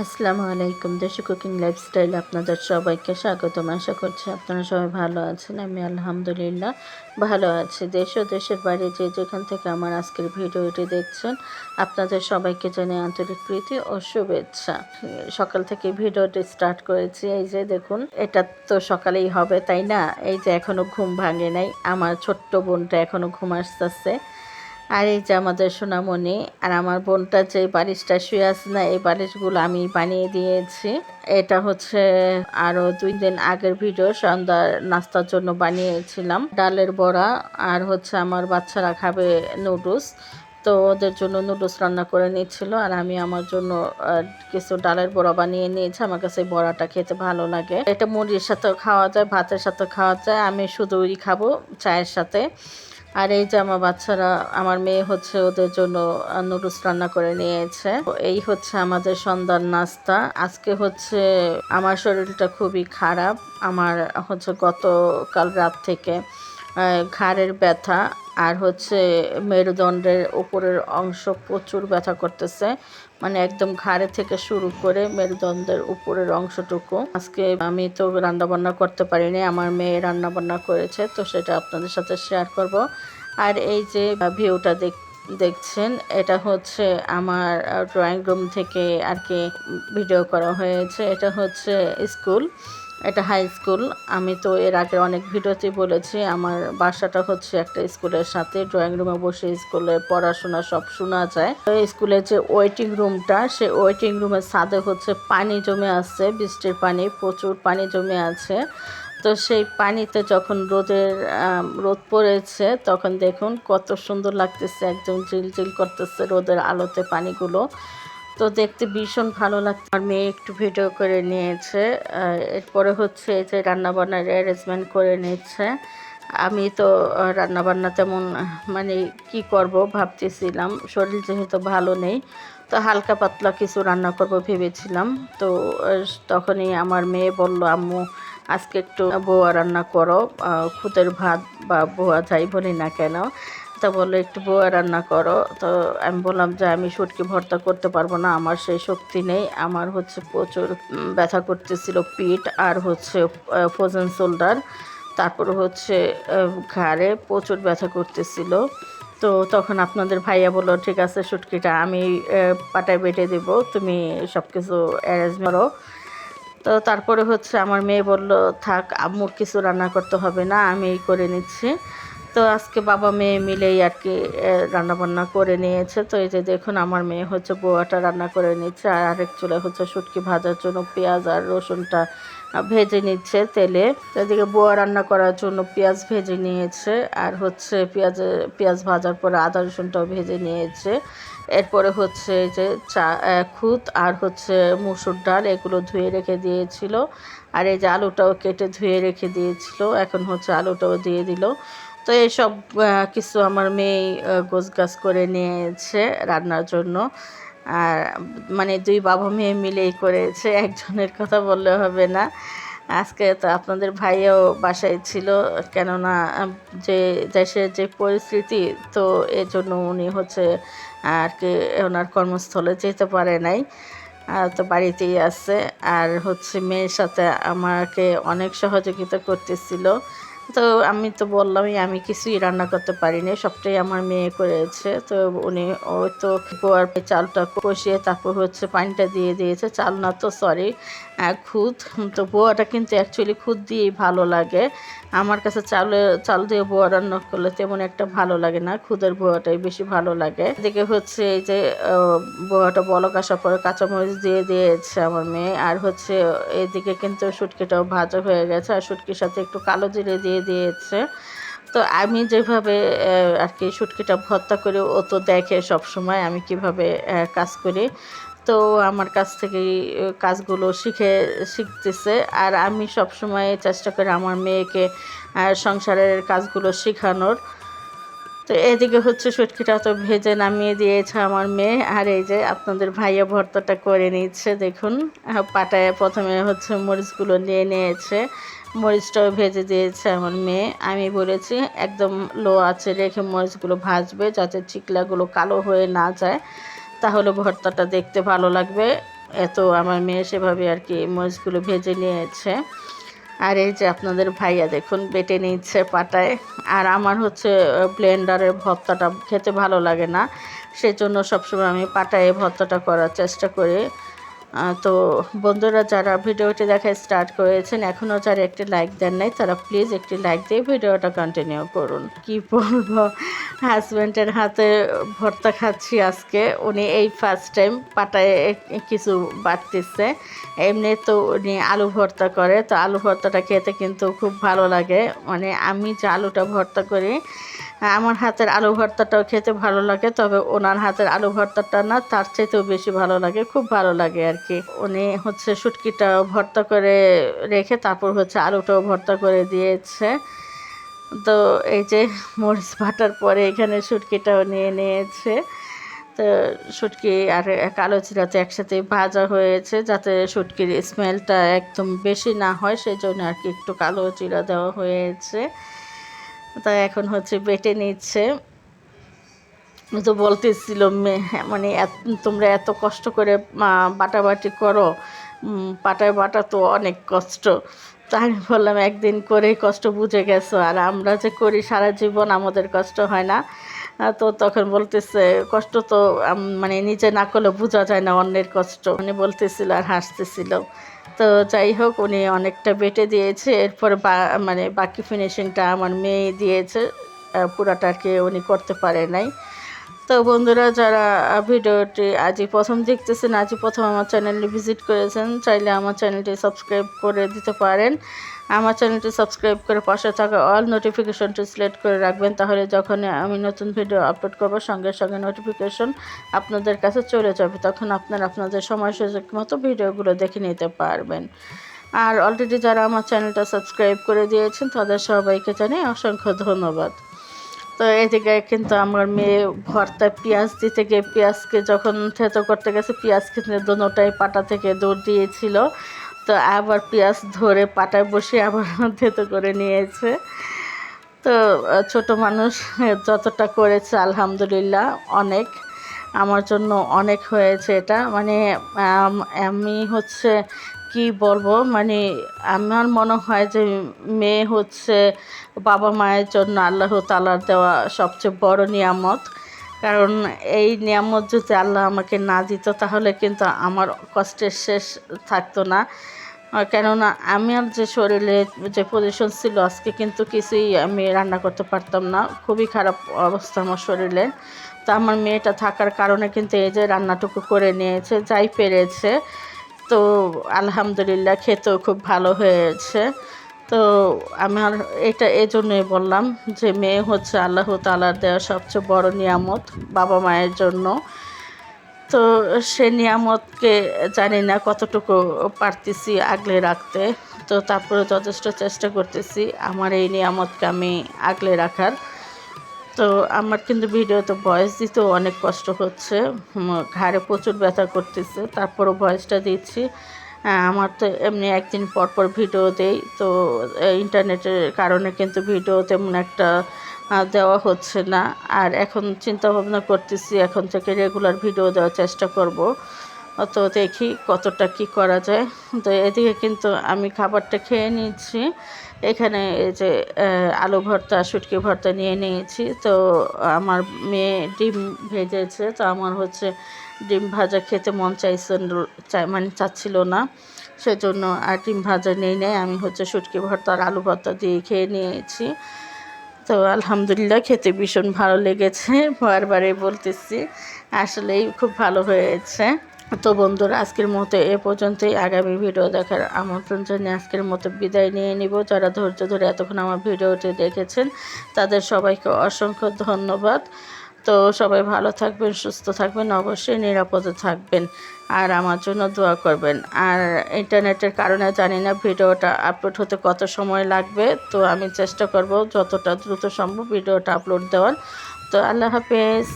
আসসালামু আলাইকুম। দেশি কুকিং লাইফস্টাইল আপনাদের সবাইকে স্বাগতম। আশা করছি আপনারা সবাই ভালো আছেন। আমি আলহামদুলিল্লাহ ভালো আছি। দেশ ও দেশের বাইরে যে যেখান থেকে আমার আজকের ভিডিওটি দেখছেন, আপনাদের সবাইকে জানাই আন্তরিক প্রীতি ও শুভেচ্ছা। সকাল থেকে ভিডিওটি স্টার্ট করেছি। এই যে দেখুন, এটা তো সকালেই হবে, তাই না? এই যে এখনও ঘুম ভাঙে নাই। আমার ছোট্ট বোনটা এখনও ঘুম আসতেছে। আর এই যে আমাদের সোনামণি আর আমার বোনটা যে বালিশটা শুয়ে আছে না, এই বালিশগুলো আমি বানিয়ে দিয়েছি। এটা হচ্ছে আরও দুই দিন আগের ভিডিও, সন্ধ্যার নাস্তার জন্য বানিয়েছিলাম। ডালের বড়া আর হচ্ছে আমার বাচ্চারা খাবে নুডলস। তো ওদের জন্য নুডলস রান্না করে নিচ্ছিল আর আমি আমার জন্য কিছু ডালের বড়া বানিয়ে নিয়েছি। আমার কাছে বড়াটা খেতে ভালো লাগে। এটা মুড়ির সাথে খাওয়া যায়, ভাতের সাথে খাওয়া যায়। আমি শুধুই খাব চায়ের সাথে। আর এই যে আমার বাচ্চারা, আমার মেয়ে হচ্ছে ওদের জন্য নুডলস রান্না করে নিয়েছে। এই হচ্ছে আমাদের সন্ধ্যার নাস্তা। আজকে হচ্ছে আমার শরীরটা খুবই খারাপ। আমার হচ্ছে গতকাল রাত থেকে ঘাড়ের ব্যথা আর হচ্ছে মেরুদণ্ডের উপরের অংশ প্রচুর ব্যথা করতেছে। মানে একদম ঘাড়ে থেকে শুরু করে মেরুদণ্ডের উপরের অংশটুকু। আজকে আমি তো রান্নাবান্না করতে পারিনি, আমার মেয়ে রান্নাবান্না করেছে, তো সেটা আপনাদের সাথে শেয়ার করব। আর এই যে ভিউটা দেখ, দেখছেন, এটা হচ্ছে আমার ড্রয়িং রুম থেকে আর কি ভিডিও করা হয়েছে, এটা হচ্ছে স্কুল এটা হাই স্কুল আমি তো এর আগে অনেক ভিডিওতে বলেছি, আমার বাসাটা হচ্ছে একটা স্কুলের সাথে। ড্রয়িং রুমে বসে স্কুলের পড়াশোনা সব শোনা যায়। তো স্কুলের যে ওয়েটিং রুমটা সে ওয়েটিং রুমের ছাদে হচ্ছে পানি জমে আছে, বৃষ্টির পানি, প্রচুর পানি জমে আছে। তো সেই পানিতে যখন রোদের রোদ পড়েছে, তখন দেখুন কত সুন্দর লাগতেছে, একদম ঝিলঝিল করতেছে রোদের আলোতে পানিগুলো। তো দেখতে ভীষণ ভালো লাগছে। আমার মেয়ে একটু ভিডিও করে নিয়েছে। এরপরে হচ্ছে এই যে রান্নাবান্নার অ্যারেঞ্জমেন্ট করে নিচ্ছে। আমি তো রান্নাবান্না তেমন মানে কি করব ভাবতেছিলাম। শরীর যেহেতু ভালো নেই, তো হালকা পাতলা কিছু রান্না করব ভেবেছিলাম। তো তখনই আমার মেয়ে বলল, আম্মু, আজকে একটু বোয়া রান্না করো। খুদের ভাত বা বোয়া যাই বলি না কেন। তা বলে, একটু বোয়া রান্না করো। তো আমি বললাম যে, আমি সুটকি ভর্তা করতে পারব না, আমার সেই শক্তি নেই। আমার হচ্ছে প্রচুর ব্যথা করতেছিল পিঠ আর হচ্ছে ফোজেন শোল্ডার তারপর হচ্ছে ঘাড়ে প্রচুর ব্যথা করতেছিল। তো তখন আপনাদের ভাইয়া বলল, ঠিক আছে সুটকিটা আমি পাটায় বেটে দেব, তুমি সব কিছু অ্যারেঞ্জ করো। তো তারপরে হচ্ছে আমার মেয়ে বলল, থাক, আম্মুর কিছু রান্না করতে হবে না আমি এই করে নিচ্ছি। তো আজকে বাবা মেয়ে মিলেই আর কি রান্নাবান্না করে নিয়েছে। তো এই যে দেখুন, আমার মেয়ে হচ্ছে বোয়াটা রান্না করে নিচ্ছে, আর আরেক চুলে হচ্ছে শুটকি ভাজার জন্য পেঁয়াজ আর রসুনটা ভেজে নিচ্ছে তেলে। এদিকে বোয়া রান্না করার জন্য পেঁয়াজ ভেজে নিয়েছে, আর হচ্ছে পেঁয়াজ পেঁয়াজ ভাজার পরে আদা রসুনটাও ভেজে নিয়েছে। এরপরে হচ্ছে যে চা খুদ আর হচ্ছে মুসুর ডাল, এগুলো ধুয়ে রেখে দিয়েছিল। আর এই যে আলুটাও কেটে ধুয়ে রেখে দিয়েছিল, এখন হচ্ছে আলুটাও দিয়ে দিল। তো এইসব কিছু আমার মেয়ে গোছ গাছ করে নিয়েছে রান্নার জন্য। আর মানে দুই বাবা মেয়ে মিলেই করেছে, একজনের কথা বললে হবে না। আজকে তো আপনাদের ভাইও বাসায় ছিল, কেননা যে দেশের যে পরিস্থিতি, তো এজন্য উনি হচ্ছে, আর কি ওনার কর্মস্থলে যেতে পারে নাই। তো বাড়িতেই আছে। আর হচ্ছে মেয়ের সাথে আমাকে অনেক সহযোগিতা করতেছিল। তো আমি তো বললামই, আমি কিছুই রান্না করতে পারিনি। সবটাই আমার মেয়ে করেছে। তো উনি ওই তো গোয়ার চালটা কষিয়ে তারপর হচ্ছে পানিটা দিয়ে দিয়েছে। চাল না তো সরি খুদ। তো বোয়াটা কিন্তু অ্যাকচুয়ালি খুদ দিয়েই ভালো লাগে। আমার কাছে চালে, চাল দিয়ে বোয়া রান্না করলে তেমন একটা ভালো লাগে না। খুদের বোয়াটাই বেশি ভালো লাগে। এদিকে হচ্ছে এই যে বোয়াটা বলক আসার পরে কাঁচামরিচ দিয়ে দিয়েছে আমার মেয়ে। আর হচ্ছে এদিকে কিন্তু সুটকিটাও ভাজা হয়ে গেছে। আর সুটকির সাথে একটু কালো জিরে দিয়ে দিয়েছে। তো আমি যেভাবে আর কি সুটকিটা ভর্তা করে ও তো দেখে সব সময় আমি কীভাবে কাজ করি। তো আমার কাছ থেকে কাজগুলো শিখে, শিখতেছে। আর আমি সব সময় চেষ্টা করি আমার মেয়েকে সংসারের কাজগুলো শেখানোর। তো এদিকে হচ্ছে সুটকিটা তো ভেজে নামিয়ে দিয়েছে আমার মেয়ে। আর এই যে আপনাদের ভাইয়া ভর্তাটা করে নিচ্ছে, দেখুন। পাটায় প্রথমে হচ্ছে মরিচগুলো নিয়ে নিয়েছে। মরিচটাও ভেজে দিয়েছে আমার মেয়ে। আমি বলেছি, একদম লো আছে রেখে মরিচগুলো ভাজবে যাতে চিকলাগুলো কালো হয়ে না যায়। তাহলে ভর্তাটা দেখতে ভালো লাগবে। এত আমার মেয়ে সেভাবে আর কি মরিচগুলো ভেজে নিয়েছে। আর এই যে আপনাদের ভাইয়া দেখুন, বেটে নিচ্ছে পাটায়। আর আমার হচ্ছে ব্লেন্ডারের ভর্তাটা খেতে ভালো লাগে না। সেজন্য সবসময় আমি পাটায় ভর্তাটা করার চেষ্টা করি। তো বন্ধুরা যারা ভিডিওটি দেখা স্টার্ট করেছেন, এখনও যারা একটি লাইক দেন নাই, তারা প্লিজ একটি লাইক দিয়ে ভিডিওটা কন্টিনিউ করুন। কি বলব? হাজব্যান্ডের হাতে ভর্তা খাচ্ছি আজকে। উনি এই ফার্স্ট টাইম পাটায় কিছু বাড়তেছে এমনি তো উনি আলু ভর্তা করে, তো আলু ভর্তাটা খেতে কিন্তু খুব ভালো লাগে। মানে আমি যে আলুটা ভর্তা করি আমার হাতের আলু ভর্তাটাও খেতে ভালো লাগে, তবে ওনার হাতের আলু ভর্তাটা না, তার চাইতেও বেশি ভালো লাগে, খুব ভালো লাগে আর কি। উনি হচ্ছে শুটকিটা ভর্তা করে রেখে, তারপর হচ্ছে আলুটাও ভর্তা করে দিয়েছে। তো এই যে মরিচ বাটার পরে এখানে শুটকিটাও নিয়ে নিয়েছে। তো শুটকি আর কালো জিরা তো একসাথে ভাজা হয়েছে, যাতে শুটকির স্মেলটা একদম বেশি না হয় সেই জন্য আর কি একটু কালো জিরা দেওয়া হয়েছে। তা এখন হচ্ছে বেটে নিচ্ছে। তো বলতেছিল মানে তোমরা এত কষ্ট করে বাটাবাটি করো। পাটায় বাটা তো অনেক কষ্ট। তা আমি বললাম, একদিন করেই কষ্ট বুঝে গেছো। আর আমরা যে করি, সারা জীবন আমাদের কষ্ট হয় না। তো তখন বলতেছে, কষ্ট তো মানে নিজে না করলে বোঝা যায় না অন্যের কষ্ট। মানে বলতেছিল আর হাসতেছিল। তো যাই হোক, উনি অনেকটা বেটে দিয়েছে। এরপর বা মানে বাকি ফিনিশিংটা আমার মেয়ে দিয়েছে। পুরাটাকে উনি করতে পারে নাই। তো বন্ধুরা, যারা ভিডিওটি আজই প্রথম দেখতেছেন, আজই প্রথম আমার চ্যানেলটি ভিজিট করেছেন, চাইলে আমার চ্যানেলটি সাবস্ক্রাইব করে দিতে পারেন। আমার চ্যানেলটি সাবস্ক্রাইব করে পাশে থাকা অল নোটিফিকেশনটি সিলেক্ট করে রাখবেন, তাহলে যখন আমি নতুন ভিডিও আপলোড করব, সঙ্গে সঙ্গে নোটিফিকেশন আপনাদের কাছে চলে যাবে। তখন আপনারা আপনাদের সময় সুযোগ মতো ভিডিওগুলো দেখে নিতে পারবেন। আর অলরেডি যারা আমার চ্যানেলটা সাবস্ক্রাইব করে দিয়েছেন, তাদের সবাইকে জানাই অসংখ্য ধন্যবাদ। তো এদিকে কিন্তু আমার মেয়ে ভর্তা পেঁয়াজ দিতে গিয়ে পেঁয়াজকে যখন থেতো করতে গেছে, পেঁয়াজ কিন্তু দোনোটাই পাটা থেকে দৌড় দিয়েছিল। তো আবার পেঁয়াজ ধরে পাটায় বসে আবার থেতো করে নিয়েছে। তো ছোট মানুষ যতটা করেছে, আলহামদুলিল্লাহ, অনেক। আমার জন্য অনেক হয়েছে এটা। মানে আমি হচ্ছে কি বলব? মানে আমার মনে হয় যে মেয়ে হচ্ছে বাবা মায়ের জন্য আল্লাহ তালার দেওয়া সবচেয়ে বড় নিয়ামত। কারণ এই নিয়ামত যদি আল্লাহ আমাকে না দিত, তাহলে কিন্তু আমার কষ্টের শেষ থাকতো না। কেননা আমার যে শরীরে যে পজিশন ছিল, আজকে কিন্তু কিছুই আমি রান্না করতে পারতাম না। খুবই খারাপ অবস্থা আমার শরীরে তা আমার মেয়েটা থাকার কারণে কিন্তু এই যে রান্নাটুকু করে নিয়েছে, যাই পেরেছে। তো আলহামদুলিল্লাহ খেতেও খুব ভালো হয়েছে। তো আমার এটা এই জন্যই বললাম যে মেয়ে হচ্ছে আল্লাহ তালার দেওয়া সবচেয়ে বড় নিয়ামত বাবা মায়ের জন্য। তো সে নিয়ামতকে জানি না কতটুকু পারতেছি আগলে রাখতে। তো তারপরে যথেষ্ট চেষ্টা করতেছি। আমার এই নিয়ামতকে আমি আগলে রাখার। তো আমার কিন্তু ভিডিওতে ভয়েস দিতেও অনেক কষ্ট হচ্ছে। ঘাড়ে প্রচুর ব্যথা করতেছে, তারপরও ভয়েসটা দিচ্ছি। আমার তো এমনি একদিন পর পর ভিডিও দেই, তো ইন্টারনেটের কারণে কিন্তু ভিডিও তেমন একটা দেওয়া হচ্ছে না। আর এখন চিন্তা ভাবনা করতেছি, এখন থেকে রেগুলার ভিডিও দেওয়ার চেষ্টা করব। তো দেখি কতটা কি করা যায়। তো এদিকে কিন্তু আমি খাবারটা খেয়ে নিচ্ছি। এখানে এই যে আলু ভর্তা, শুটকি ভর্তা নিয়ে নিয়েছি। তো আমার মেয়ে ডিম ভেজেছে, তো আমার হচ্ছে ডিম ভাজা খেতে মন চাইছে, চাই মানে চাচ্ছিল না। সেজন্য আর ডিম ভাজা নেই নেই। আমি হচ্ছে শুটকি ভর্তা আর আলু ভর্তা দিয়ে খেয়ে নিয়েছি। তো আলহামদুলিল্লাহ খেতে ভীষণ ভালো লেগেছে বারবারে বলতেছি। আসলেই খুব ভালো হয়েছে। তো বন্ধুরা, আজকের মতো এ পর্যন্তই। আগামী ভিডিও দেখার আমন্ত্রণ জানিয়ে আজকের মতো বিদায় নিয়ে নিব। যারা ধৈর্য ধরে এতক্ষণ আমার ভিডিওটি দেখেছেন, তাদের সবাইকে অসংখ্য ধন্যবাদ। তো সবাই ভালো থাকবেন, সুস্থ থাকবেন, অবশ্যই নিরাপদে থাকবেন আর আমার জন্য দোয়া করবেন। আর ইন্টারনেটের কারণে জানি না ভিডিওটা আপলোড হতে কত সময় লাগবে। তো আমি চেষ্টা করব যতটা দ্রুত সম্ভব ভিডিওটা আপলোড দেওয়ার। তো আল্লাহ হাফেজ।